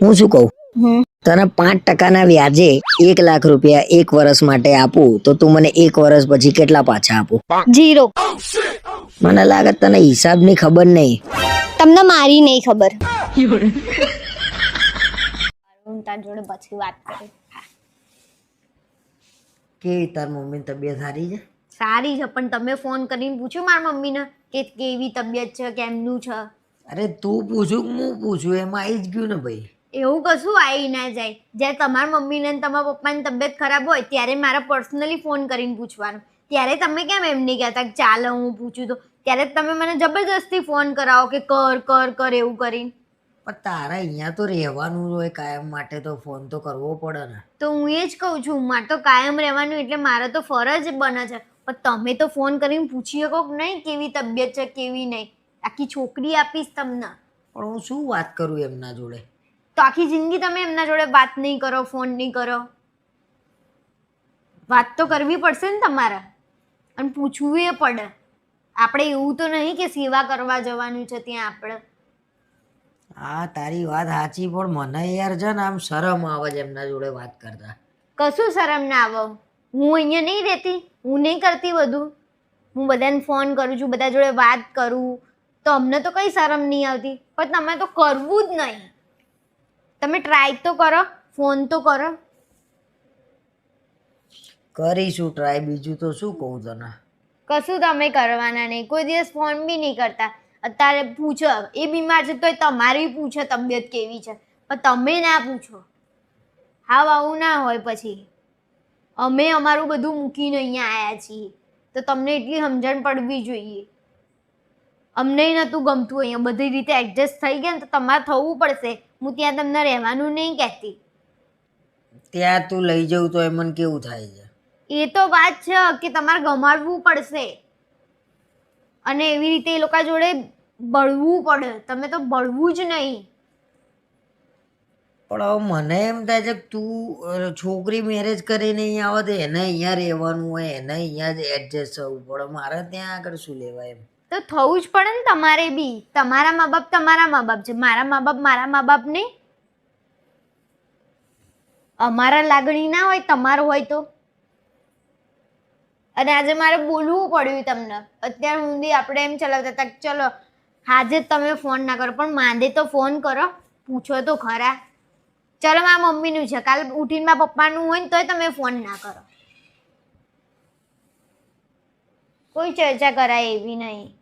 હું શું કહું? તને પાંચ ટકાના વ્યાજે એક લાખ રૂપિયા એક વર્ષ માટે આપું તો તું મને એક વર્ષ પછી કેટલા પાછા આપું? જીરો. મને લાગે તને હિસાબની ખબર નહીં. તમને મારી નહીં ખબર. તાર જોડે પછી વાત કરી. કેવી તાર મમ્મીની તબિયત સારી છે? સારી છે પણ તમે ફોન કરીને પૂછ્યું મારા મમ્મીને કે કેવી તબિયત છે કેમનું છે? અરે તું પૂછું હું પૂછું એમાં આવી જ ગયું ને ભાઈ. એવું કશું આવી ના જાય. જ્યારે તમારા મમ્મીને અને તમારા પપ્પાની તબિયત ખરાબ હોય ત્યારે મારે પર્સનલી ફોન કરીને પૂછવાનું. ત્યારે તમે કેમ એમ નહીં કહેતા ચાલો હું પૂછું તો? ત્યારે તમે મને જબરદસ્તી ફોન કરાવો કે કર કર કર એવું કરીને. પણ તારા અહીંયા તો રહેવાનું હોય કાયમ માટે તો ફોન તો કરવો પડે ને. તો હું એ જ કહું છું મારે તો કાયમ રહેવાનું એટલે મારે તો ફરજ બને છે. પણ તમે તો ફોન કરીને પૂછી શકો કે નહીં કેવી તબિયત છે કેવી નહીં. આખી છોકરી આપીશ તમને. પણ હું શું વાત કરું એમના જોડે? તો આખી જિંદગી તમે એમના જોડે વાત નહીં કરો ફોન નહીં કરો. વાત તો કરવી પડશે ને તમારે. અને પૂછવું એ પડે. આપણે એવું તો નહીં કે સેવા કરવા જવાનું છે ત્યાં આપણે. હા તારી વાત સાચી પણ મને યાર છે ને આમ શરમ આવે છે એમના જોડે વાત કરતા. કશું શરમ ના આવો. હું અહીંયા નહીં રહેતી હું નહીં કરતી બધું હું બધાને ફોન કરું છું બધા જોડે વાત કરું. તો અમને તો કંઈ શરમ નહીં આવતી. પણ તમે તો કરવું જ નહીં. તમે ટ્રાય તો કરો ફોન તો કરો. કરીશું ટ્રાય બીજું તો શું કહું તને? કશું તમે કરવાના નહીં. કોઈ દિવસ ફોન બી નહીં કરતા. અત્યારે પૂછો એ બીમાર છે તો તમારી પૂછો તબિયત કેવી છે. પણ તમે ના પૂછો. હાવ આવું ના હોય પછી. અમે અમારું બધું મૂકીને અહીંયા આવ્યા છીએ. તો તમને એટલી સમજણ પડવી જોઈએ. અમને નહોતું ગમતું અહીંયા બધી રીતે એડજસ્ટ થઈ ગયા ને તો તમારે થવું પડશે. હું ત્યાં તમને રહેવાનું નહીં કહેતી. ત્યાં તું લઈ જવું તો એ મને કેવું થાય છે? એ તો વાત છે કે તમારે ગમાડવું પડશે. અને એવી રીતે એ લોકો જોડે બળવું પડે. તમે તો બળવું જ નહીં. પણ હવે મને એમ થાય છે કે તું છોકરી મેરેજ કરીને અહીંયા આવે તો એને અહીંયા રહેવાનું હોય એને અહીંયા જ એડજસ્ટ થવું પડે. મારે ત્યાં આગળ શું લેવાય એમ? તો થવું જ પડે ને તમારે બી. તમારા મા બાપ તમારા મા બાપ છે. મારા મા બાપ મારા મા બાપ નહીં. અમારા લાગણી ના હોય, તમારું હોય તો. અને આજે મારે બોલવું પડ્યું તમને. અત્યાર સુધી આપણે એમ ચલાવતા હતા ચલો, આજે તમે ફોન ના કરો, પણ માંદે તો ફોન કરો. પૂછો તો ખરા. ચલો, મારા મમ્મીનું છે. કાલ ઉઠીને મારા પપ્પાનું હોય ને તોય તમે ફોન ના કરો. કોઈ ચર્ચા કરાય એવી નહીં.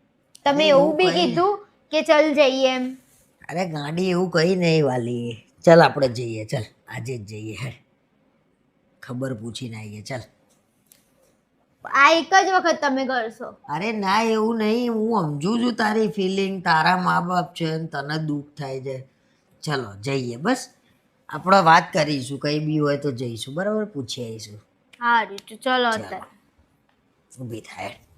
તમે એવું બી કીધું કે ચલ જઈએ એમ. અરે ગાડી એવું કઈ નહીં વાલી. ચલ આપણે જઈએ ચાલ. આજે જ જઈએ હે. ખબર પૂછીને આવીએ ચાલ. આ એક જ વખત તમે કરશો. અરે ના એવું નહીં. હું સમજુ છું તારી ફિલિંગ તારા મા બાપ છે ને તને દુઃખ થાય છે. ચલો જઈએ બસ. આપણે વાત કરીશું કંઈ બી હોય તો જઈશું. બરાબર? પૂછી આવીશું. સારું તો ચલો ઊભી થાય.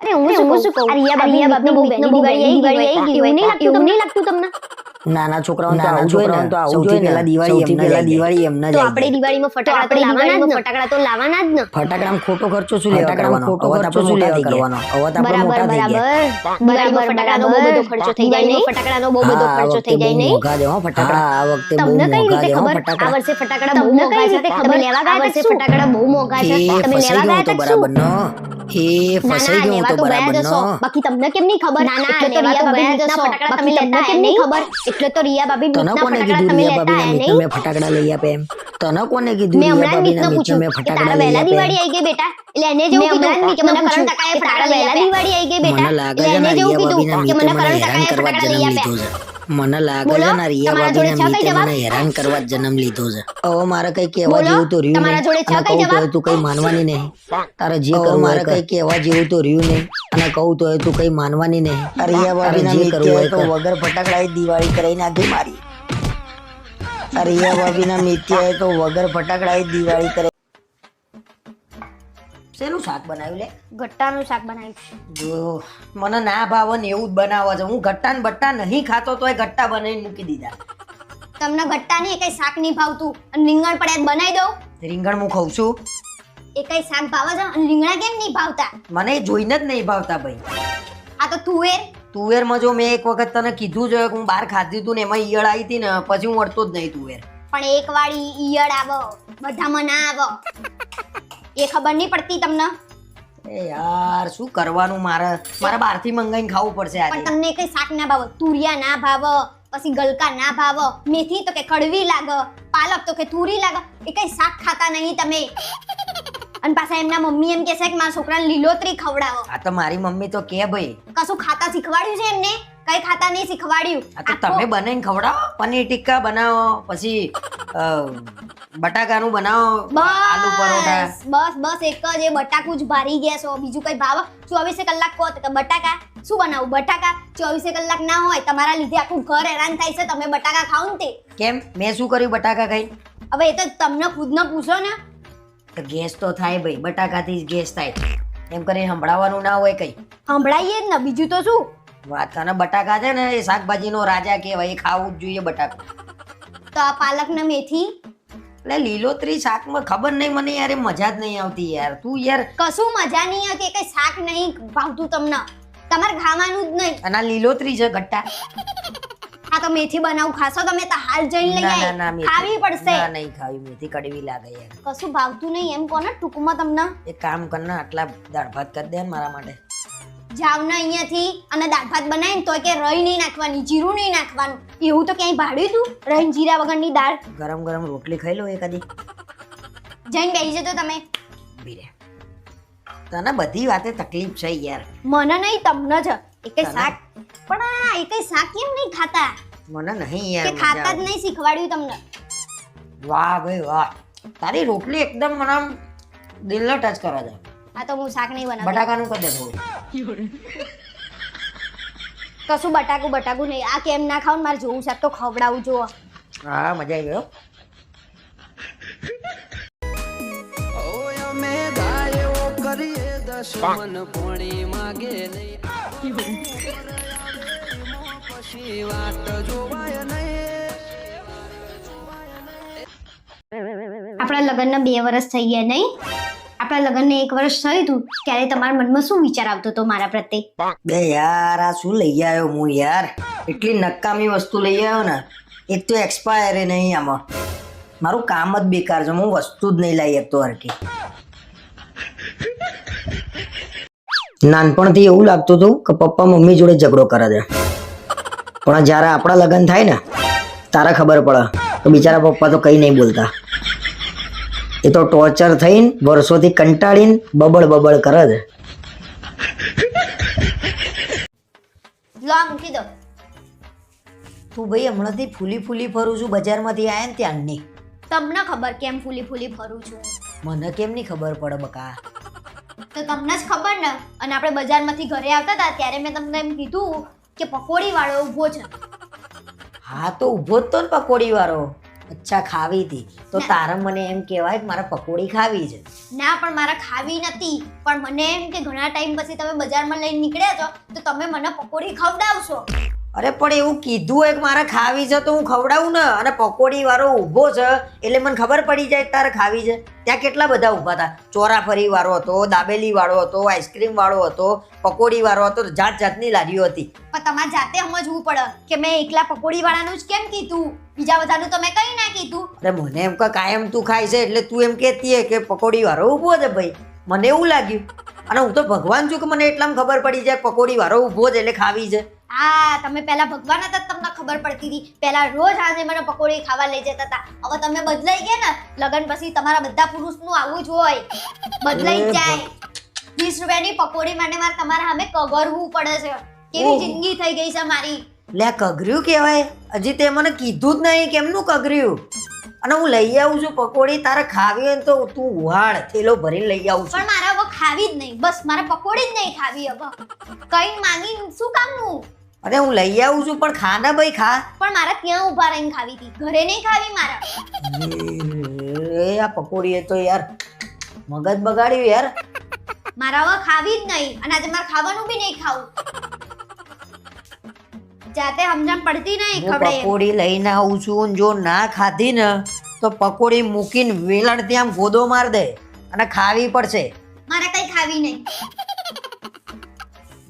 અરે હું શું કહું? અરે રિયા બાબી બાબને બહુ બેની દિવાળી આવી ગઈ એવું નહીં લાગતું એવું નહીં લાગતું તમને? નાના છોકરાઓ તો આવું જોઈએ પહેલા દિવાળી એમને પહેલા દિવાળી એમને તો આપણે દિવાળીમાં ફટાકડા તો લાવવાના જ ને? ફટાકડા તો લાવવાના જ ને? ફટાકડામાં ખોટો ખર્ચો શું લેવા કરવાનો ખોટો ખર્ચો શું લેવા કરવાનો હવે તો આપણે બરાબર મોટા થઈ ગયા. બરાબર. દિવાળીમાં ફટાકડાનો બહુ બધો ખર્ચો થઈ જાય નહીં? ફટાકડાનો બહુ બધો ખર્ચો થઈ જાય નહીં? મોંઘા છે ફટાકડા. આ વખતે બહુ તમને કઈ રીતે ખબર? આ ફટાકડા વર્ષે ફટાકડા બહુ મોંઘા છે? તમે લેવા ગયા વર્ષે ફટાકડા બહુ મોંઘા છે? તમે લેવા ગયા તો બરાબર નો. એ ફસાઈ ગયો લેવા તો તો ગયા બરાબર જશો. નો. બાકી તમને કેમ નહીં ખબર? ના ના લેવા તો ગયા જશો. ફટાકડા તમે લેતા કેમ નહીં ખબર? એટલે તો રિયા ભાભી તને બીટના કોને ફટાકડા કીધું તમે રિયા લેતા ભાભીના આયા મિત્ર નહીં. મેં ફટાકડા લઈ આપે એમ. તને કોને કીધું મેં રિયા હમણાં જ ભાભીના ગીતને મિત્ર પૂછ્યું મેં કે ફટાકડા તારા લઈ વહેલા આપે દિવાળી આવી ગઈ બેટા? એટલે એને જેવું કીધું કે મને કરણ ટકાએ ફટાકડા વહેલા દિવાળી આવી ગઈ બેટા મને લાગે એટલે છે એને ને જેવું રિયા કીધું ભાભીના કે મિત્ર મને મને કરણ હેરાન ટકાએ કરવા જ જન્મ લીધો છે. મને લાગે છે ને રિયા કઈ મિત્રે મને હેરાન કરવા જન્મ લીધો છે. હવે મારે કઈ કહેવા જેવું તો રહ્યું નહીં. અને કહું તો તું કઈ માનવાની નહીં. તારે જે કહું મારે કઈ કહેવા જેવું તો રહ્યું નહીં. અને કહું તો તું કઈ માનવાની નહીં. રિયા જે કરવું હોય તો વગર ફટાકડા દિવાળી કરાઈ નાખી મારી. રિયા રિયા ભાભીના મિત્યાએ તો વગર ફટાકડા દિવાળી કરે શેનું શાક બનાવ્યું લે? ગટ્ટાનું શાક બનાવ્યું છે. જો મને ના ભાવે ને એવું જ બનાવે છે. હું ગટ્ટા ને બટ્ટા નહીં ખાતો તો એ ગટ્ટા બનાવીને મૂકી દીધા. તમને ગટ્ટા નહીં કઈ શાક નહીં ભાવતું. અને રીંગણ પડે બનાવી દઉં. રીંગણ હું ખાઉં છું. એ કઈ શાક ભાવે છે અને રીંગણા કેમ નહીં ભાવતા? મને જોઈને જ નહીં ભાવતા ભાઈ. આ તો તુવેર. તુવેરમાં જો મેં એક વખત તને કીધું છે કે હું બહાર ખાધી હતું ને એમાં ઈયળ આવી હતી ને પછી હું અડતો જ નહીં તુવેર. પણ એક વાળી ઈયળ આવો બધામાં ના આવો. એ ખબર નહીં પડતી તમને? એ યાર શું કરવાનું મારે? મારે બહારથી મંગાઈને ખાવું પડશે પણ તમને કઈ શાક ના ભાવ? તુરિયા ના ભાવ? પછી ગલકા ના ભાવ? મેથી તો કે કડવી લાગ પાલક તો કે તુરી લાગ. એ કઈ શાક ખાતા નહીં તમે. અને પાછા એમના મમ્મી એમ કહેશે કે મારા છોકરાને લીલોતરી ખવડાવો. આ તો મારી મમ્મી તો કે ભાઈ. કશું ખાતા શીખવાડ્યું છે એમને? કઈ ખાતા નહીં શીખવાડ્યું. આ તો તમે બનાવીને ખવડાવો પનીર ટિક્કા બનાવો પછી બટાકાનું બનાવો આલુ પરોઠા. બસ બસ એક જ. એ બટાકું જ ભારી ગયા છો. બીજું કઈ ભાવ? ચોવીસે કલાક કહો તો બટાકા. શું બનાવું? બટાકા ચોવીસે કલાક ના હોય તમારા લીધે આખું ઘર હેરાન થાય છે. તમે બટાકા ખાઓ ને તે. કેમ? મેં શું કર્યું બટાકા ખાઈ? હવે એ તો તમને ખુદને પૂછો ને. તો ગેસ તો થાય ભાઈ બટાકાથી જ ગેસ થાય. એમ કરીને સંભળાવવાનું ના હોય કઈ. સંભળાઈએ જ ને. બીજું તો શું? વાત બટાકા છે ને એ શાકભાજીનો રાજા કહેવાય એ ખાવું જ જોઈએ બટાકા. તો આ પાલક ને મેથી? એટલે લીલોતરી શાકમાં ખબર નહીં મને યાર એ મજા જ નહીં આવતી યાર. તું યાર કશું મજા નહીં આવતી કઈ શાક નહીં ભાવતું તમને. તમારે ખાવાનું જ નહીં. અને આ લીલોતરી છે ગટ્ટા. આ તો મેથી બનાવું ખાશો તમે તો હાલ જઈને લઈ ના ના આય મેથી. ખાવી પડશે. ના નહીં ખાવી મેથી કડવી લાગે યાર. કશું ભાવતું નહીં એમ કોને ટૂંકમાં તમને. એક કામ કર ને આટલા દાળ ભાત કરી દે ને મારા માટે. જાવ ને અહીંયાથી અને દાળ ભાત બનાવીને તોય કે રહી નહીં નાખવાની જીરું નહીં નાખવાનું. એવું તો ક્યાંય ભાડ્યું તું? રહીને જીરા વગરની દાળ? ગરમ ગરમ રોટલી ખાઈ લો એ કદી જઈને બેસી જતો તમે. તને બધી વાતે તકલીફ છે યાર. મને નહીં તમને જ. એકે શાક પણ આ એકે શાક કેમ નહીં ખાતા? મને નહીં કે ખાતા જ નહીં શીખવાડ્યું તમને. વાહ ભાઈ વાહ. તારી રોટલી એકદમ મને દિલને ટચ કરે છે આ તો હું શાક નહીં બનાવું બટાકાનું કરી દે થોડું. કશું બટાકું બટાકું નહીં. આ કેમ ના ખાવ મારે જોવું શાક તો ખવડાવું જો હા મજા આવી ગયો ઓય અમે ગાયો કરીએ દશમન પોણી માગે નહીં પછી વાત જોવાય નહીં આપણા લગ્નના બે વર્ષ થઈ ગયા નહીં? આપણા લગ્નને એક વર્ષ થયું હતું, ત્યારે તમારા મનમાં શું વિચાર આવતો હતો મારા પ્રત્યે? બે યાર, આ શું લઈ આવ્યો હું યાર? એટલી નકામી વસ્તુ લઈ આવ્યો ને એક તો એક્સપાયર નહીં આમાં. મારું કામ જ બેકાર છે, હું વસ્તુ જ નહીં લાવી શકતો હરકી નાનપણથી એવું લાગતું હતું કે પપ્પા મમ્મી જોડે ઝઘડો કરે છે. પણ જ્યારે આપણા લગ્ન થાય ને, તારે ખબર પડે તો બિચારા પપ્પા તો કંઈ નહીં બોલતા. એ તો ટોર્ચર થઈને વર્ષોથી કંટાળીને બબળ બબડ કરે છે. લો મૂકી દો. તું ભાઈ હમણાંથી ફૂલી ફૂલી ફરું છું બજારમાંથી આયા ને ત્યાંની તમને ખબર કેમ ફૂલી ફૂલી ફરું છું? મને કેમ નહીં ખબર પડે બકા? તો તમને જ ખબર ને? અને આપણે બજારમાંથી ઘરે આવતા હતા ત્યારે મેં તમને એમ કીધું કે પકોડી વાળો ઊભો છે. હા તો ઊભો જ તો ને પકોડી વાળો અચ્છા ખાવી હતી. તો તારે મને એમ કહેવાય કે મારે પકોડી ખાવી છે. ના પણ મારે ખાવી નથી. પણ મને એમ કે ઘણા ટાઈમ પછી તમે બજારમાં લઈને નીકળ્યા છો તો તમે મને પકોડી ખવડાવશો. અરે પણ એવું કીધું હોય કે મારે ખાવી છે તો હું ખવડાવું ને. અને પકોડી વાળો ઊભો છે એટલે મને ખબર પડી જાય તારે ખાવી છે. ત્યાં કેટલા બધા ઊભા હતા? ચોરાફરી વાળો હતો દાબેલી વાળો હતો આઈસ્ક્રીમ વાળો હતો પકોડી વાળો હતો જાત જાતની લારીઓ હતી. પણ તમારે જાતે સમજવું પડે કે મેં એકલા પકોડી વાળાનું જ કેમ કીધું? બીજા બધાનું તો મેં કઈ ના કીધું. અરે મને એમ કે કાયમ તું ખાય છે એટલે તું એમ કહેતી કે પકોડી વાળો ઊભો છે ભાઈ. મને એવું લાગ્યું. અને હું તો ભગવાન છું કે મને એટલામાં ખબર પડી જાય પકોડી વાળો ઊભો જ એટલે ખાવી છે. હા તમે પહેલા ભગવાન હતા તમને ખબર પડતી હતી. પહેલા રોજ આજે મને પકોડી ખાવા લઈ જતા હતા. હવે તમે બદલાઈ ગયા ને લગન પછી તમારા બધા પુરુષનું આવું જ હોય. બદલાઈ જાય. વીસ રૂપિયાની પકોડી માટે મારે તમારા સામે કગરવું પડે છે. કેવી જિંદગી થઈ ગઈ છે મારી. લે આ કગર્યું કહેવાય. હજી તે મને કીધું જ નહીં કેમનું કગર્યું. અને હું લઈ આવું છું પકોડી તારે ખાવી હોય ને તો તું ઉહાડ થેલો ભરીને લઈ આવું છું. પણ મારે હવે ખાવી જ નહીં. બસ મારે પકોડી જ નહીં ખાવી હવે. કઈ માંગી શું કામનું? અરે હું લઈ આવું છું પણ ખા ને ભાઈ ખા. પણ મારે ત્યાં ઊભા રહીને ખાવી હતી. ઘરે નહીં ખાવી મારે. એ આ પકોડી એ તો યાર મગજ બગાડ્યું યાર. મારા હવે ખાવી જ નહીં. અને આજે મારે ખાવાનું બી નહીં ખાવું. જાતે સમજણ પડતી નહીં હું ખબર. પકોડી લઈને આવું છું ને જો ના ખાધી ને તો પકોડી મૂકીને વેલણ ત્યાં ગોદો માર દે અને ખાવી પડશે. મારે કઈ ખાવી નહીં.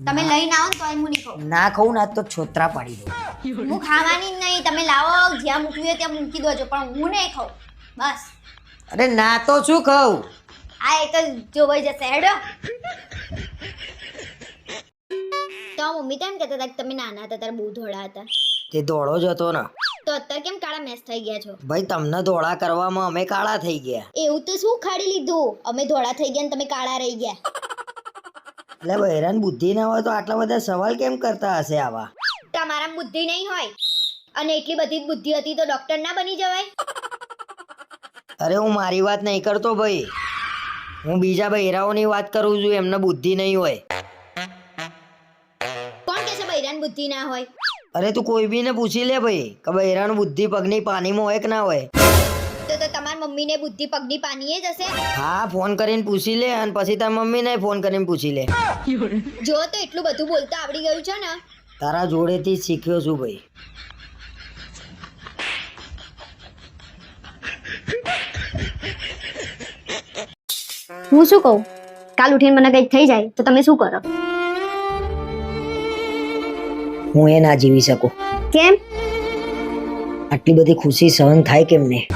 તમે લઈને આવો ને તોય હું નહીં ખાઉં. ના ખાઉં ના તો છોતરા પાડી દઉં હું ખાવાની જ નહીં. તમે લાવો જ્યાં મૂકવી હોય ત્યાં મૂકી દોજો પણ હું નહીં ખાઉં. બસ. અરે ના તો શું ખાઉં? આ એક જ જોવાઈ જશે. હેડો. તો મમ્મી તેમ કહેતા હતા કે તમે નાના હતા ત્યારે બહુ ધોળા હતા. તે ધોળો જ હતો ને. તો અત્યારે કેમ કાળા મેસ થઈ ગયા છો? ભાઈ તમને ધોળા કરવામાં અમે કાળા થઈ ગયા. એવું તો શું ખાડી લીધું? અમે ધોળા થઈ ગયા ને તમે કાળા રહી ગયા. એટલે બહેરાન બુદ્ધિ ના હોય તો આટલા બધા સવાલ કેમ કરતા હશે આવા? તમારા બુદ્ધિ નહીં હોય. અને એટલી બધી જ બુદ્ધિ હતી તો ડોક્ટર ના બની જવાય. અરે હું મારી વાત નહીં કરતો ભાઈ. હું બીજા બહેરાઓની વાત કરું છું એમને બુદ્ધિ નહીં હોય. બૈરાન બુદ્ધિ ના હોય. અરે તું કોઈ બીને પૂછી લે ભાઈ. કે બહેરાનું બુદ્ધિ પગની પાણીમાં હોય કે ના હોય? તો તો તમારી મમ્મીને બુદ્ધિ પગની પાણીએ જ હશે. હા ફોન કરીને પૂછી લે અને પછી તાર મમ્મીને ફોન કરીને પૂછી લે. જો તો એટલું બધું બોલતા આવડી ગયું છે ને. તારા જોડેથી શીખ્યો છું ભાઈ. હું શું કહું? કાલ ઉઠીને મને કંઈક થઈ જાય તો તમે શું કરો? હું એ ના જીવી શકું. કેમ? આટલી બધી ખુશી સહન થાય કેમ ને?